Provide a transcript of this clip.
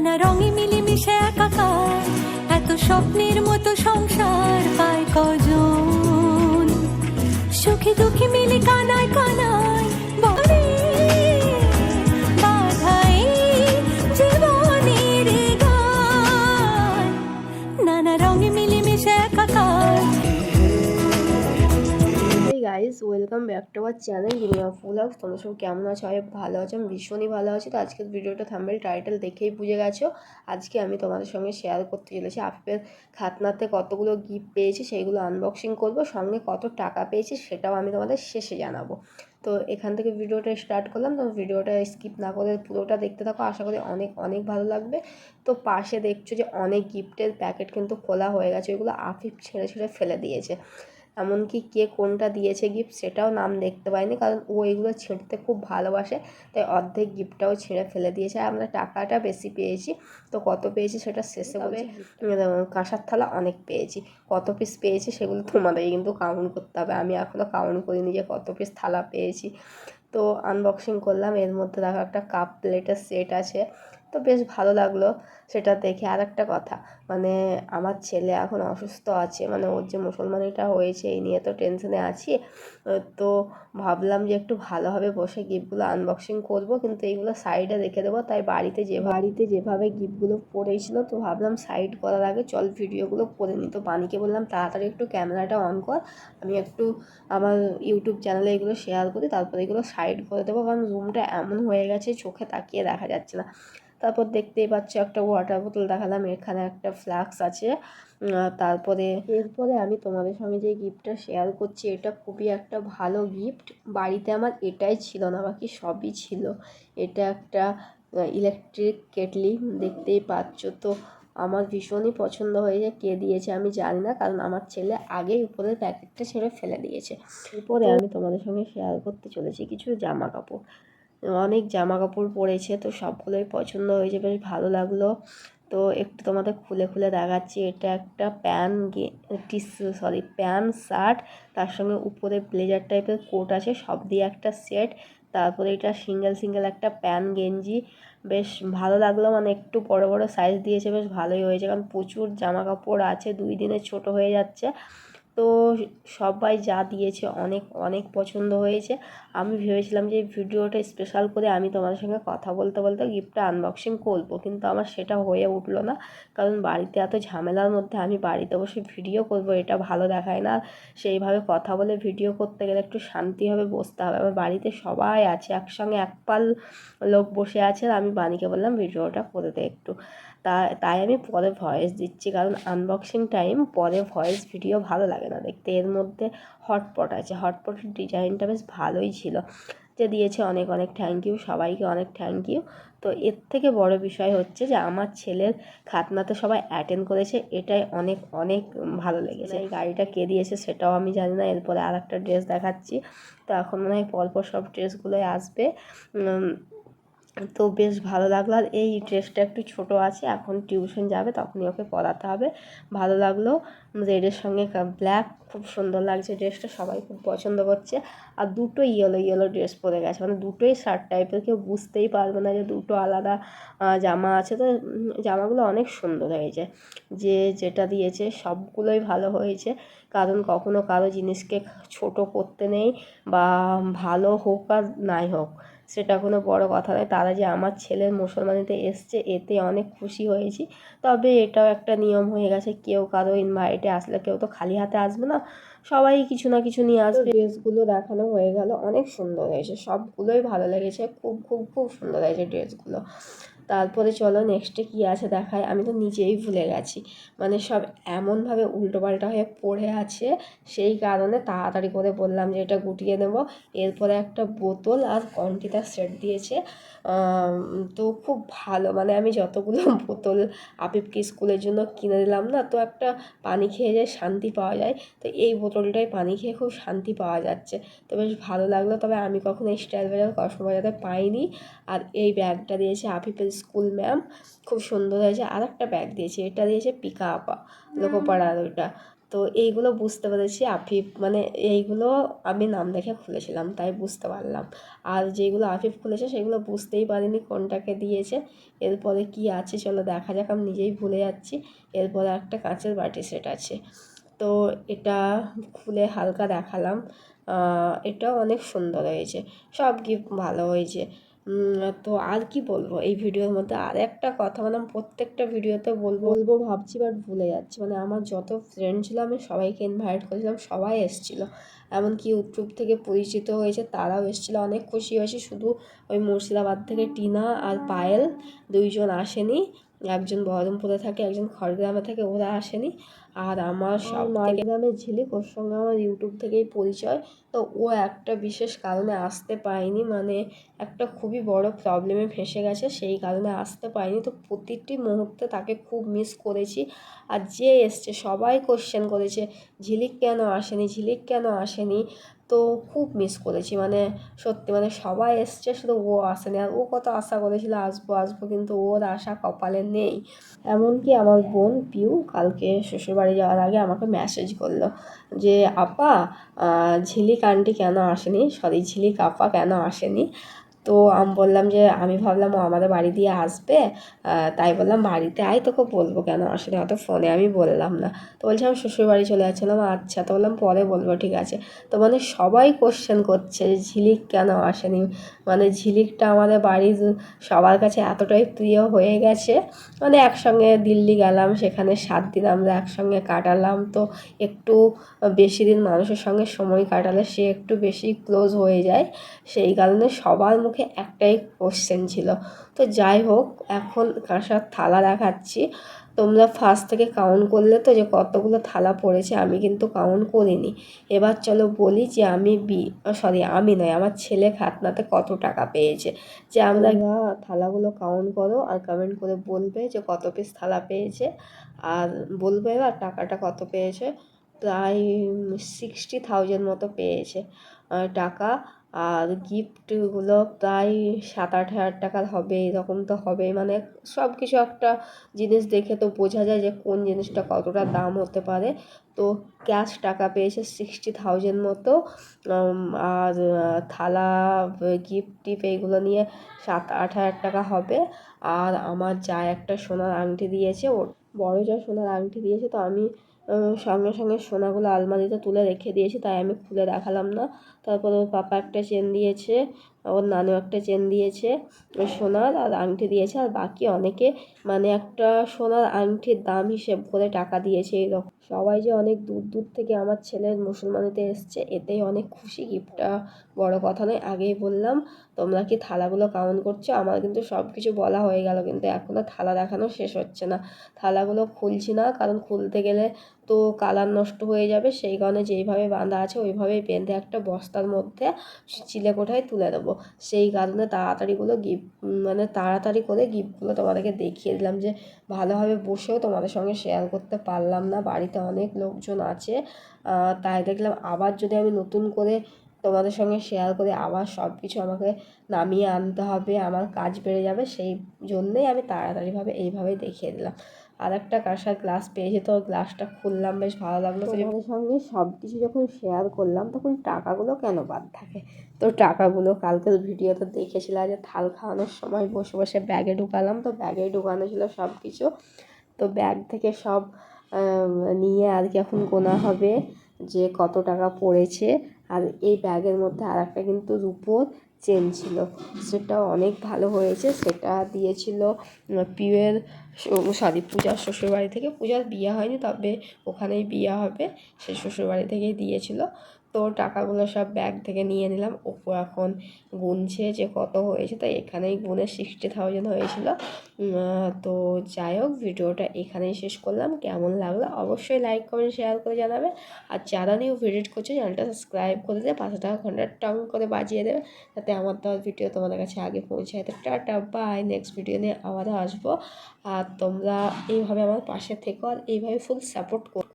নানা রঙে মিলেমিশে একাকার, এত স্বপ্নের মতো সংসার পায় কজন? সুখী দুঃখী মিলে কানায় কানায় welcome back to our channel দুনিয়া ফুল হাউস তোমরা সব কেমন আছো? আমি ভালো আছো। আমি ভীষণই ভালো আছি। তো আজকের ভিডিওটা থাম্বেল টাইটেল দেখেই বুঝে গেছো। আজকে আমি তোমাদের সঙ্গে শেয়ার করতে চলেছি। আফিফের খাতনাতে কতগুলো গিফট পেয়েছি সেইগুলো আনবক্সিং করব। সঙ্গে কত টাকা পেয়েছি, সেটাও আমি তোমাদের শেষে জানাব। তো এখান থেকে ভিডিওটা স্টার্ট করলাম। তো ভিডিওটা স্কিপ না করে পুরোটা দেখতে থাকো। আশা করি অনেক অনেক ভালো লাগবে। তো পাশে দেখছ যে অনেক গিফটের প্যাকেট কিন্তু খোলা হয়ে গেছে। ওইগুলো আফিফ ছেড়ে ছেড়ে ফেলে দিয়েছে। এমনকি কে কোনটা দিয়েছে গিফট সেটাও নাম দেখতে পাইনি কারণ ও এগুলো ছিঁড়তে খুব ভালোবাসে তাই অর্ধেক গিফটটাও ছিঁড়ে ফেলে দিয়েছে। আর আমরা টাকাটা বেশি পেয়েছি তো কত পেয়েছি সেটা শেষে হবে কাঁসার থালা অনেক পেয়েছি। কত পিস পেয়েছি সেগুলো তোমাদের কিন্তু কাউন্ট করতে হবে। আমি এখনও কাউন্ট করিনি যে কত পিস থালা পেয়েছি। তো আনবক্সিং করলাম এর মধ্যে দেখো একটা কাপ প্লেটের সেট আছে। তো বেশ ভালো লাগল সেটা দেখে। আর একটা কথা মানে আমার ছেলে এখন অসুস্থ আছে মানে ওর যে মুসলমানিটা হয়েছে এই নিয়ে তো টেনশনে আছি। তো ভাবলাম যে একটু ভালোভাবে বসে গিফটগুলো আনবক্সিং করব, কিন্তু এইগুলো সাইডে রেখে দেবো। তাই বাড়িতে যে বাড়িতে যেভাবে গিফটগুলো পড়েছিল, তো ভাবলাম সাইড করার আগে চল ভিডিওগুলো করে নিই। তো বাণীকে বললাম, তাড়াতাড়ি একটু ক্যামেরাটা অন কর, আমি একটু আমার ইউটিউব চ্যানেলে এগুলো শেয়ার করি, তারপরে এগুলো সাইড করে দেবো। কারণ রুমটা এমন হয়ে গেছে, চোখে তাকিয়ে দেখা যাচ্ছে না। তারপর দেখতেই পাচ্ছ একটা ওয়াটার বোতল দেখালাম এখানে একটা ফ্লাক্স আছে। তারপরে এরপরে আমি তোমাদের সঙ্গে যে গিফটটা শেয়ার করছি এটা খুবই একটা ভালো গিফট বাড়িতে আমার এটাই ছিল না বাকি সবই ছিল। এটা একটা ইলেকট্রিক কেটলি দেখতেই পাচ্ছ। তো আমার ভীষণই পছন্দ হয়েছে কে দিয়েছে আমি জানি না কারণ আমার ছেলে আগেই উপরের প্যাকেটটা ছেড়ে ফেলে দিয়েছে। এরপরে আমি তোমাদের সঙ্গে শেয়ার করতে চলেছি কিছু জামা কাপড় অনেক জামা কাপড় পরেছে, তো সবগুলোই পছন্দ হয়েছে, বেশ ভালো লাগল। তো একটু তোমাদের খুলে খুলে দেখাচ্ছি, এটা একটা pant tissue sorry pant shirt, তার সঙ্গে উপরে ব্লেজার টাইপের কোট আছে, সব দিয়ে একটা সেট, তারপরে এটা সিঙ্গেল সিঙ্গেল একটা প্যান গেঞ্জি, বেশ ভালো লাগল মানে একটু বড় বড় সাইজ দিয়েছে, বেশ ভালোই হয়েছে, কারণ প্রচুর জামা কাপড় আছে, দুই দিনে ছোট হয়ে যাচ্ছে। তো সবাই যা দিয়েছে অনেক অনেক পছন্দ হয়েছে। আমি ভেবেছিলাম যে ভিডিওটা স্পেশাল করে আমি তোমাদের সঙ্গে কথা বলতে বলতে গিফটটা আনবক্সিং করব, কিন্তু আমার সেটা হয়ে উঠল না। কারণ বাড়িতে এত ঝামেলার মধ্যে আমি বাড়িতে বসে ভিডিও করব, এটা ভালো দেখায় না। সেইভাবে কথা বলে ভিডিও করতে গেলে একটু শান্তিভাবে বসতে হবে। আমার বাড়িতে সবাই আছে, একসঙ্গে এক পাল লোক বসে আছে, আর আমি বাণীকে বললাম ভিডিওটা করে দে একটু। তা, তাই আমি পরে ভয়েস দিচ্ছি, কারণ আনবক্সিং টাইম পরে ভয়েস ভিডিও ভালো লাগে না দেখতে। এর মধ্যে হটপট আছে। হটপটের ডিজাইনটা বেশ ভালোই ছিল। যে দিয়েছে অনেক অনেক থ্যাংক ইউ সবাইকে অনেক থ্যাংক ইউ তো এর থেকে বড় বিষয় হচ্ছে যে আমার ছেলের খাতনাতে সবাই অ্যাটেন্ড করেছে। এটাই অনেক অনেক ভালো লেগেছে। এই গাড়িটা কে দিয়েছে সেটাও আমি জানি না। এরপরে আর একটা ড্রেস দেখাচ্ছি। তো এখন মনে হয় পরপর সব ড্রেসগুলোই আসবে। তো বেশ ভালো লাগল। আর এই ড্রেসটা একটু ছোট আছে, এখন টিউশন যাবে, তখনই ওকে পরাতে হবে। ভালো লাগল। রেডের সঙ্গে ব্ল্যাক খুব সুন্দর লাগছে ড্রেসটা, সবাই খুব পছন্দ করছে। আর দুটো ইয়েলো ইয়েলো ড্রেস পরে গেছে। মানে দুটোই শার্ট টাইপের কেউ বুঝতেই পারবে না যে দুটো আলাদা জামা আছে। তো জামাগুলো অনেক সুন্দর হয়েছে। যে যেটা দিয়েছে, সবগুলোই ভালো হয়েছে। কারণ কখনো কারও জিনিসকে ছোট করতে নেই, বা ভালো হোক আর নাই হোক। সেটা কোনো বড় কথা নয়। তারা যে আমার ছেলের মুসলমানিতে এসছে, এতে অনেক খুশি হয়েছি। তবে এটাও একটা নিয়ম হয়ে গেছে, কেউ কারও ইনভাইটে আসলে কেউ তো খালি হাতে আসবে না। সবাই কিছু না কিছু নিয়ে আসবে। ড্রেসগুলো দেখানো হয়ে গেল, অনেক সুন্দর হয়েছে। সবগুলোই ভালো লেগেছে, খুব খুব খুব সুন্দর হয়েছে ড্রেসগুলো। তারপরে চলো নেক্সটে কী আছে দেখায়? আমি তো নিজেই ভুলে গেছি। মানে সব এমনভাবে উল্টোপাল্টা হয়ে পড়ে আছে, সেই কারণে তাড়াতাড়ি করে বললাম যে এটা গুটিয়ে নেব। এরপরে একটা বোতল আর কন্টিটার সেট দিয়েছে। তো খুব ভালো। মানে আমি যতগুলো বোতল আপিপকে স্কুলের জন্য কিনে দিলাম না, তো একটা পানি খেয়ে যায়, শান্তি পাওয়া যায়। তো এই বোতলটায় পানি খেয়ে খুব শান্তি পাওয়া যাচ্ছে। তো বেশ ভালো লাগল। তবে আমি কখনো এই স্টাইল বাজার কসমো পাইনি। আর এই ব্যাগটা দিয়েছে আপিপের স্কুল ম্যাম। খুব সুন্দর হয়েছে। আর একটা ব্যাগ দিয়েছে। এটা দিয়েছে পিকা আপা লোকোপাড়ার ওইটা। তো এইগুলো বুঝতে পেরেছি। আফিফ মানে এইগুলো আমি নাম দেখে খুলেছিলাম, তাই বুঝতে পারলাম। আর যেগুলো আফিফ খুলেছে সেগুলো বুঝতেই পারিনি কোনটাকে দিয়েছে। এরপরে কি আছে চলো দেখা যাক, আমি নিজেই ভুলে যাচ্ছি। এরপরে একটা কাঁচের বাটি সেট আছে। তো এটা খুলে হালকা দেখালাম। এটাও অনেক সুন্দর হয়েছে। সব গিফট ভালো হয়েছে। তো আর কি বলব? এই ভিডিওর মধ্যে আর একটা কথা মানে প্রত্যেকটা ভিডিওতে বলব বলব, ভাবছি বাট ভুলে যাচ্ছি। মানে আমার যত ফ্রেন্ড ছিল, আমি সবাইকে ইনভাইট করেছিলাম, সবাই এসেছিল। এমনকি ইউটিউব থেকে পরিচিত হয়েছে, তারাও এসেছিল। অনেক খুশি হয়েছি, শুধু ওই মুর্শিদাবাদ থেকে টিনা আর পায়েল দুইজন আসেনি। একজন বহরমপুরে থাকে, একজন খড়গ্রামে থাকে, ওরা আসেনি। আর আমার সব গ্রামের ঝিলিক ওর সঙ্গে আমার ইউটিউব থেকেই পরিচয়। তো ও একটা বিশেষ কারণে আসতে পায়নি মানে একটা খুবই বড় প্রবলেমে ফেঁসে গেছে সেই কারণে আসতে পায়নি তো প্রতিটি মুহূর্তে তাকে খুব মিস করেছি। আর যে এসছে সবাই কোশ্চেন করেছে ঝিলিক কেন আসেনি ঝিলিক কেন আসেনি? তো খুব মিস করেছি। মানে সত্যি মানে সবাই এসছে শুধু ও আসেনি। আর ও কত আশা করেছিল, আসব আসব, কিন্তু ওর আশা কপালে নেই। এমনকি আমার বোন পিউ কালকে শ্বশুরবাড়ি যাওয়ার আগে আমাকে মেসেজ করল যে, আপা ঝিলিক আন্টি কেন আসেনি? সরি ঝিলিক আপা কেন আসেনি? তো আমি বললাম যে, আমি ভাবলাম ও আমাদের বাড়ি দিয়ে আসবে তাই বললাম বাড়িতে আয়, তোকে বলব কেন? আসেনি অত ফোনে আমি বললাম না। তো বলছে আমি শ্বশুরবাড়ি চলে যাচ্ছিলাম আচ্ছা। তো বললাম, পরে বলব, ঠিক আছে। তো মানে সবাই কোশ্চেন করছে, যে ঝিলিক কেন আসেনি? মানে ঝিলিকটা আমাদের বাড়ির সবার কাছে এতটাই প্রিয় হয়ে গেছে। মানে একসঙ্গে দিল্লি গেলাম, সেখানে সাত দিন আমরা একসঙ্গে কাটালাম। তো একটু বেশি দিন মানুষের সঙ্গে সময় কাটালে সে একটু বেশি ক্লোজ হয়ে যায়। সেই কারণে সবার মুখে একটাই কোশ্চেন ছিল। তো যাই হোক, এখন কাঁসার থালা দেখাচ্ছি। তোমরা ফার্স্ট থেকে কাউন্ট করলে তো যে কতগুলো থালা পড়েছে, আমি কিন্তু কাউন্ট করিনি। এবার চলো বলি যে আমি বি সরি আমি নয়, আমার ছেলে খাতনাতে কত টাকা পেয়েছে। যে আমরা থালাগুলো কাউন্ট করো আর কমেন্ট করে বলবে যে কত পিস থালা পেয়েছে। আর বলবে এবার টাকাটা কত পেয়েছে? প্রায় সিক্সটি থাউজেন্ড মতো পেয়েছে টাকা। আর গিফটগুলো প্রায় সাত আট হাজার টাকার হবে, এরকম তো হবে। মানে সব কিছু একটা জিনিস দেখে তো বোঝা যায় যে কোন জিনিসটা কতটা দাম হতে পারে। তো ক্যাশ টাকা পেয়েছে সিক্সটি থাউজেন্ড মতো। আর থালা গিফট টিপ এইগুলো নিয়ে সাত আট হাজার টাকা হবে। আর আমার যা একটা সোনার আংটি দিয়েছে, ওর বড় যা সোনার আংটি দিয়েছে, তো আমি সঙ্গে সঙ্গে সোনাগুলো আলমারিতে তুলে রেখে দিয়েছি, তাই আমি খুলে দেখালাম না। তারপর ওর পাপা একটা চেন দিয়েছে, ওর নানু একটা চেন দিয়েছে ওই সোনার আর আংটি দিয়েছে, আর বাকি অনেকে মানে একটা সোনার আংটির দাম হিসেব করে টাকা দিয়েছে এরকম। সবাই যে অনেক দূর দূর থেকে আমার ছেলের মুসলমানিতে এসছে, এতেই অনেক খুশি, গিফটটা বড় কথা নয়, আগেই বললাম, তোমরা কি থালাগুলো কাউন্ট করছ? আমার কিন্তু সব কিছু বলা হয়ে গেল, কিন্তু এখনও থালা দেখানো শেষ হচ্ছে না। থালাগুলো খুলছি না, কারণ খুলতে গেলে তো কালার নষ্ট হয়ে যাবে, সেই কারণে যেইভাবে বাঁধা আছে ওইভাবেই বেঁধে একটা বস্তার মধ্যে চিলে কোঠায় তুলে দেবো সেই কারণে তাড়াতাড়িগুলো গিফট মানে তাড়াতাড়ি করে গিফটগুলো তোমাদেরকে দেখিয়ে দিলাম যে ভালোভাবে বসেও তোমাদের সঙ্গে শেয়ার করতে পারলাম না, বাড়িতে অনেক লোকজন আছে। তাই দেখলাম আবার যদি আমি নতুন করে তোমাদের সঙ্গে শেয়ার করে, আবার সব কিছু আমাকে নামিয়ে আনতে হবে, আমার কাজ বেড়ে যাবে, সেই জন্যেই আমি তাড়াতাড়িভাবে এইভাবেই দেখিয়ে দিলাম। আর একটা কাঁসার গ্লাস পেয়েছে তো গ্লাসটা খুললাম বেশ ভালো লাগল। তোমাদের সঙ্গে সব কিছু যখন শেয়ার করলাম তখন টাকাগুলো কেন বাদ থাকে? তো টাকাগুলো কালকের ভিডিওতে দেখেছিলাম যে থাল খাওয়ানোর সময় বসে বসে ব্যাগে ঢুকালাম তো ব্যাগে ঢুকানো ছিল সব কিছু তো ব্যাগ থেকে সব নিয়ে আর কি এখন গোনা হবে যে কত টাকা পড়েছে। আর এই ব্যাগের মধ্যে আর একটা কিন্তু রুপোর চেন ছিল। সেটা অনেক ভালো হয়েছে। সেটা দিয়েছিল পিউয়ের সরি, পূজার শ্বশুরবাড়ি থেকে। পূজার বিয়ে হয়নি, তবে ওখানেই বিয়ে হবে। সে শ্বশুরবাড়ি থেকেই দিয়েছিল। তো টাকাগুলো সব ব্যাগ থেকে নিয়ে নিলাম। ওপো এখন গুনছে যে কত হয়েছে, তাই এখানেই গুনে সিক্সটি থাউজেন্ড হয়েছিল। তো যাই হোক, ভিডিওটা এখানেই শেষ করলাম। কেমন লাগল অবশ্যই লাইক কমেন্ট শেয়ার করে জানাবে আর যারা নিউ ভিজিট করছে চ্যানেলটা সাবস্ক্রাইব করে দেবে পাঁচশো টাকা ঘণ্টা টং করে বাজিয়ে দেবে। যাতে আমার দেওয়ার ভিডিও তোমাদের কাছে আগে পৌঁছায় তো টাটা বাই নেক্সট ভিডিও নিয়ে আবারও আসব। আর তোমরা এইভাবে আমার পাশে থেকো আর এইভাবে ফুল সাপোর্ট করো।